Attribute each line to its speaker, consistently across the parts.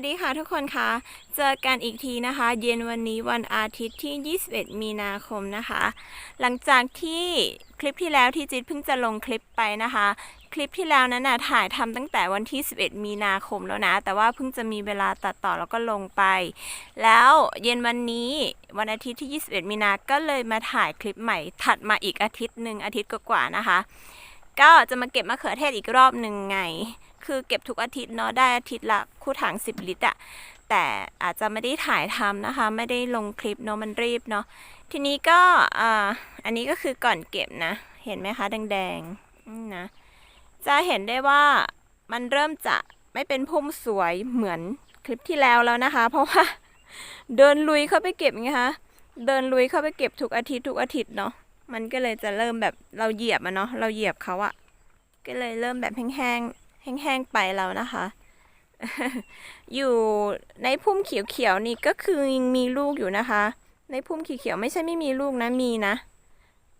Speaker 1: วัสดีค่ะทุกคนคะ เจอกันอีกทีนะคะ เย็นวันนี้วันอาทิตย์ที่ 21 มีนาคมนะคะ หลังจากที่คลิปที่แล้วที่จิตเพิ่งจะลงคลิปไปนะคะ คลิปที่แล้วนั้นน่ะถ่ายทำตั้งแต่วันที่ 11 มีนาคมแล้วนะ แต่ว่าเพิ่งจะมีเวลาตัดต่อแล้วก็ลงไป แล้วเย็นวันนี้วันอาทิตย์ที่ 21 มีนา ก็เลยมาถ่ายคลิปใหม่ ถัดมาอีกอาทิตย์หนึ่งอาทิตย์กว่าๆนะคะ ก็จะมาเก็บมะเขือเทศอีกรอบหนึ่งไง คือเก็บทุกอาทิตย์เนาะได้อาทิตย์ละคู่ถัง 10 ลิตรอะแต่อาจจะไม่ได้ถ่ายทำนะคะ ไม่ได้ลงคลิปเนาะมันรีบเนาะทีนี้ก็อ,อันนี้ก็คือก่อนเก็บนะ เห็นไหมคะ แดงๆนะจะเห็นได้ว่ามันเริ่มจะไม่เป็นพุ่มสวยเหมือนคลิปที่แล้วแล้วนะคะ เพราะว่าเดินลุยเข้าไปเก็บไงคะเดินลุยเข้าไปเก็บทุกอาทิตย์ทุกอาทิตย์เนาะมันก็เลยจะเริ่มแบบเราเหยียบอะเนาะเราเหยียบเขาอะก็เลยเริ่มแบบแห้งๆ แห้งๆไปแล้วนะคะ อยู่ในพุ่มเขียวๆนี่ก็คือยังมีลูกอยู่นะคะ ในพุ่มเขียวๆไม่ใช่ไม่มีลูกนะมีนะ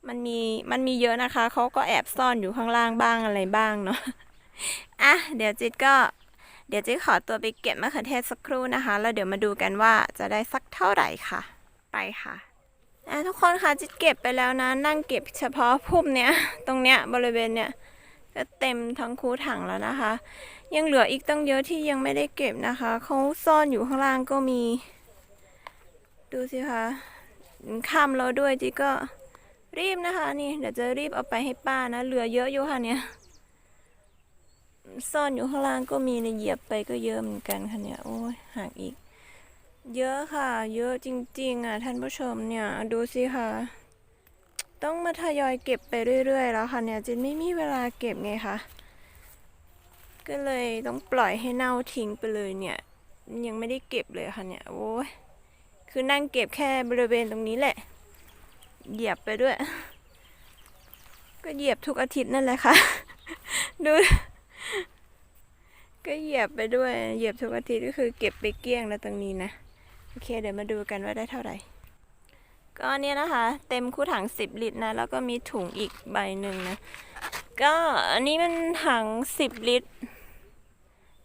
Speaker 1: มันมีมันมีเยอะนะคะเขาก็แอบซ่อนอยู่ข้างล่างบ้างอะไรบ้างเนาะอะเดี๋ยวจิตก็เดี๋ยวจิตขอตัวไปเก็บมะเขือเทศสักครู่นะคะ แล้วเดี๋ยวมาดูกันว่าจะได้สักเท่าไหร่ค่ะ ไปค่ะอะทุกคนคะจิตเก็บไปแล้วนะ นั่งเก็บเฉพาะพุ่มเนี้ย ตรงเนี้ยบริเวณเนี้ย ก็เต็มทั้งคูถังแล้วนะคะ ยังเหลืออีกตั้งเยอะที่ยังไม่ได้เก็บนะคะเขาซ่อนอยู่ข้างล่างก็มี ดูสิคะค่ำแล้วด้วยจิตก็รีบนะคะ นี่เดี๋ยวจะรีบเอาไปให้ป้านะเหลือเยอะอยู่ค่ะเนี่ยซ่อนอยู่ข้างล่างก็มีในเหยียบไปก็เยอะเหมือนกันค่ะเนี่ยโอ้ยห่างอีก เยอะค่ะ เยอะจริงๆอะท่านผู้ชมเนี่ยดูสิค่ะ ต้องมาทยอยเก็บไปเรื่อย ๆ แล้วค่ะเนี่ยจินไม่มีเวลาเก็บไงคะก็เลยต้องปล่อยให้เน่าทิ้งไปเลยเนี่ย ยังไม่ได้เก็บเลยค่ะเนี่ยโอ้ยคือนั่งเก็บแค่บริเวณตรงนี้แหละ เหยียบไปด้วย ก็เหยียบทุกอาทิตย์นั่นแหละค่ะ ดู ก็เหยียบไปด้วย เหยียบทุกอาทิตย์ก็คือเก็บไปเกลี้ยงแล้วตรงนี้นะ โอเค เดี๋ยวมาดูกันว่าได้เท่าไหร่ ก็เนี่ยนะคะ เต็มคู่ถัง 10 ลิตรนะ แล้วก็มีถุงอีกใบหนึ่งนะ ก็อันนี้มันถัง 10 ลิตร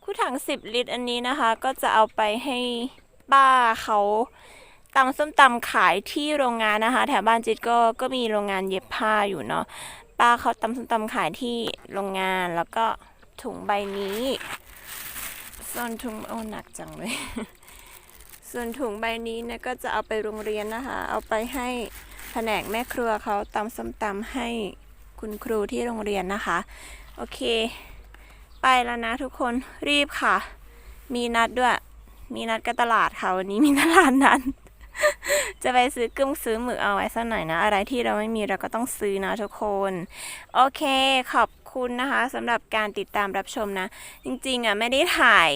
Speaker 1: คู่ถัง 10 ลิตรอันนี้นะคะ ก็จะเอาไปให้ป้าเขาตำส้มตำขายที่โรงงานนะคะ แถวบ้านจิตก็ก็มีโรงงานเย็บผ้าอยู่เนาะป้าเขาตำส้มตำขายที่โรงงานแล้วก็ถุงใบนี้ส่วนถุงโอ้หนักจังเลย ส่วนถุงใบนี้เนี่ยก็จะเอาไปโรงเรียนนะคะ เอาไปให้แผนกแม่ครัวเขาตำส้มตำให้คุณครูที่โรงเรียนนะคะ โอเค ไปแล้วนะทุกคนรีบค่ะ มีนัดด้วย มีนัดกับตลาดค่ะวันนี้มีตลาดนัดจะไปซื้อกุ้งซื้อหมึกเอาไว้สักหน่อยนะ อะไรที่เราไม่มีเราก็ต้องซื้อนะทุกคน โอเคขอบคุณนะคะสำหรับการติดตามรับชมนะ จริงๆอะไม่ได้ถ่าย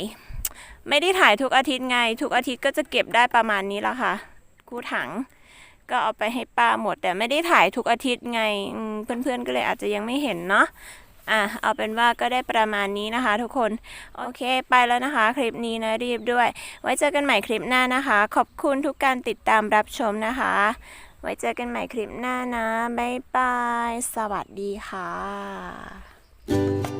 Speaker 1: ไม่ได้ถ่ายทุกอาทิตย์ไง ทุกอาทิตย์ก็จะเก็บได้ประมาณนี้ละค่ะ กูถัง ก็เอาไปให้ป้าหมด แต่ไม่ได้ถ่ายทุกอาทิตย์ไงเพื่อนๆก็เลยอาจจะยังไม่เห็นเนาะอะเอาเป็นว่าก็ได้ประมาณนี้นะคะ ทุกคน โอเค ไปแล้วนะคะ คลิปนี้นะรีบด้วย ไว้เจอกันใหม่คลิปหน้านะคะ ขอบคุณทุกการติดตามรับชมนะคะ ไว้เจอกันใหม่คลิปหน้านะบ๊ายบาย สวัสดีค่ะ